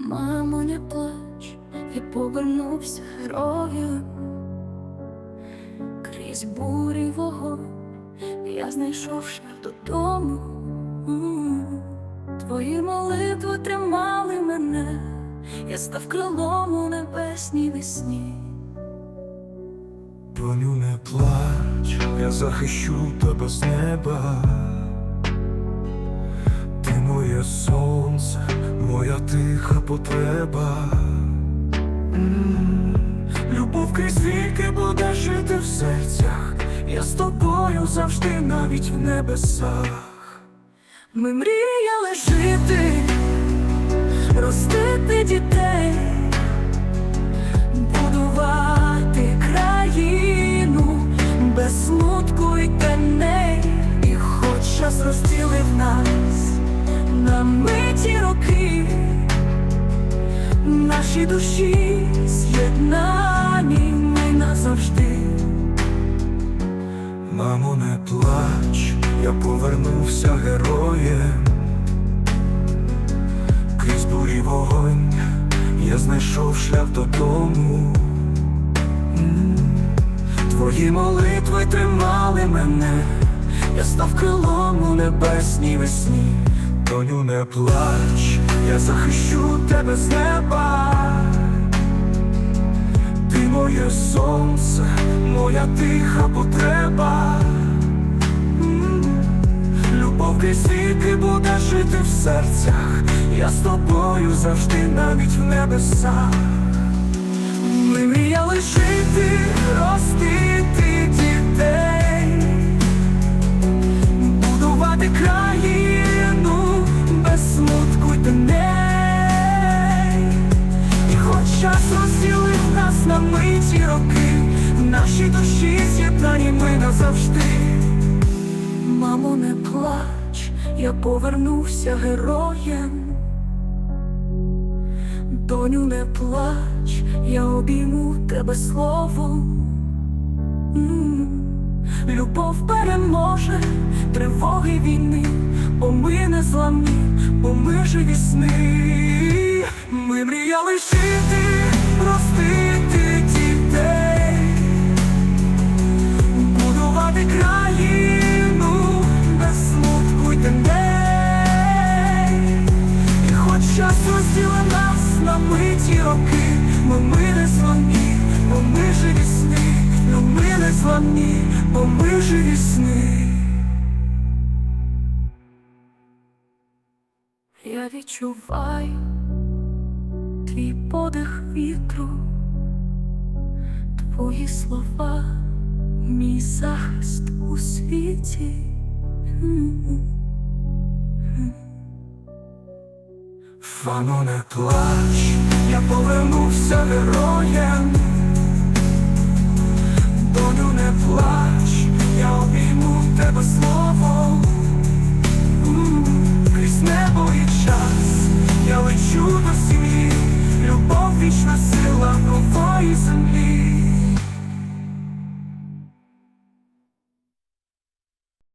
Мамо, не плач, я повернувся героєм крізь бурі вогонь, я знайшов шлях додому. Твої молитви тримали мене, я став крилом у небесній весні. Доню, не плач, я захищу тебе з неба. Тиха потреба. Любов крізь віки буде жити в серцях. Я з тобою завжди навіть в небесах. Ми мріяли жити, ростити дітей, наші душі з'єднані ми назавжди. Мамо, не плач, я повернувся героєм. Крізь бурі вогонь, я знайшов шлях додому. Твої молитви тримали мене, я став крилом у небесній весні. Доню, не плач, я захищу тебе з неба. Моє сонце, моя тиха потреба. Любов крізь віки буде жити в серцях. Я з тобою завжди навіть в небесах. Ми мріяли жити, ростити дітей, будувати країну без смутку й теней. І хоч час назавжди. Мамо, не плач, я повернувся героєм. Доню, не плач, я обійму тебе словом. Любов переможе тривоги війни, бо ми не зламні, бо ми живі сни. Ми мріяли жити, час розділив нас на миті роки, бо ми не зламні, бо ми живі сни, ну ми не зламні, бо ми живі сни. Я відчуваю твій подих вітру, твої слова, мій захист у світі. М-м. Фано, не плач, я повернувся героєм.